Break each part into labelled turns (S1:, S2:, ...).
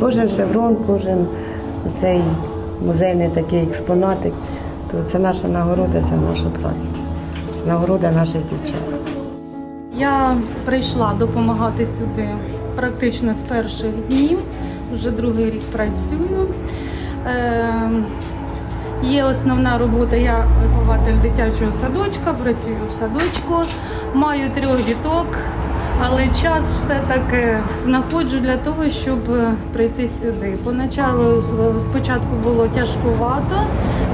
S1: кожен шеврон, кожен цей музейний такий експонатик, то це наша нагорода за нашу працю. Це нагорода наших дівчат.
S2: Я прийшла допомагати сюди практично з перших днів. Вже другий рік працюю. Е, Є основна робота. Я вихователь дитячого садочка, працюю в садочку, маю трьох діток, але час все-таки знаходжу для того, щоб е, прийти сюди. Поначалу спочатку було тяжкувато,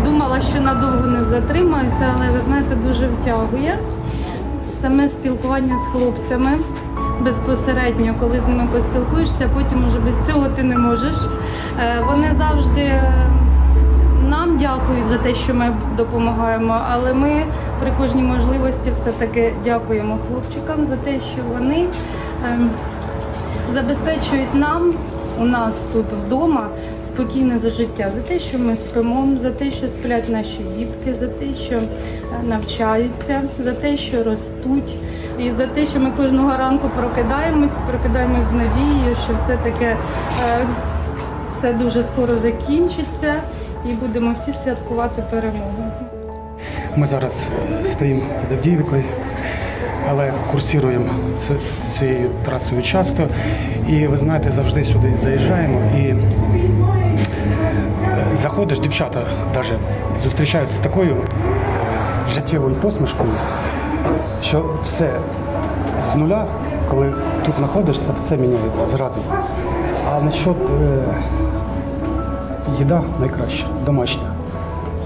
S2: думала, що надовго не затримаюся, але ви знаєте, дуже втягує саме спілкування з хлопцями безпосередньо, коли з ними поспілкуєшся, потім уже без цього ти не можеш. Е, Вони завжди е, нам дякують за те, що ми допомагаємо, але ми при кожній можливості все-таки дякуємо хлопчикам за те, що вони ем, забезпечують нам у нас тут вдома спокійне за життя, за те, що ми спимо, за те, що сплять наші дітки, за те, що е, навчаються, за те, що ростуть, і за те, що ми кожного ранку прокидаємось, прокидаємось з надією, що все таки е, все дуже скоро закінчиться і будемо всі святкувати перемогу.
S3: Ми зараз стоїмо під Авдіївкою, але курсуємо цією трасою часто. І ви знаєте, завжди сюди заїжджаємо і е, заходиш, дівчата навіть зустрічають з такою е, життєвою посмішкою, що все з нуля, коли тут знаходишся, все міняється зразу. А насчет е, їда найкраща, домашня.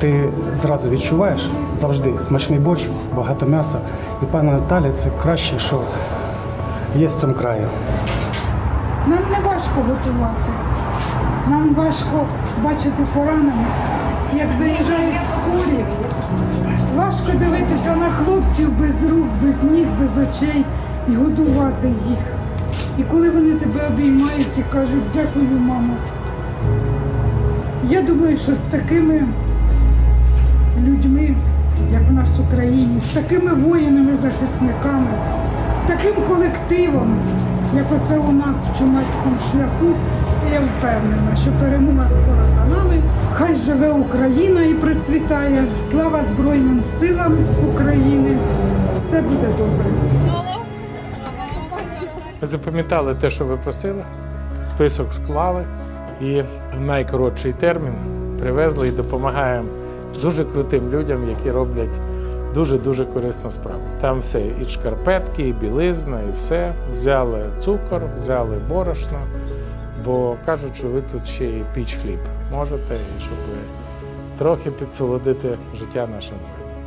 S3: Ти зразу відчуваєш завжди смачний борщ, багато м'яса. І пане Наталі, це краще, що є в цьому краю.
S4: Нам не важко готувати. Нам важко бачити поранених, як заїжджають хворі. Важко дивитися на хлопців без рук, без ніг, без очей і годувати їх. І коли вони тебе обіймають і кажуть дякую, мамо. Я думаю, що з такими людьми, як в нас в Україні, з такими воїнами-захисниками, з таким колективом, як оце у нас в чумацькому шляху, я впевнена, що перемога скоро за нами. Хай живе Україна і процвітає. Слава Збройним силам України! Все буде добре.
S5: Ми запам'ятали те, що ви просили, список склали і в найкоротший термін привезли і допомагаємо дуже крутим людям, які роблять дуже-дуже корисну справу. Там все, і шкарпетки, і білизна, і все. Взяли цукор, взяли борошно, бо кажуть, що ви тут ще і піч хліб можете, щоб трохи підсолодити життя нашим воїнам.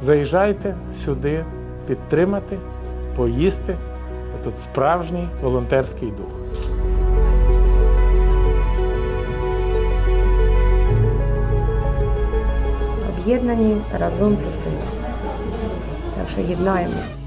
S5: Заїжджайте сюди підтримати, поїсти. Тут справжній волонтерський дух.
S1: Об'єднані разом це сила. Так що єднаємось.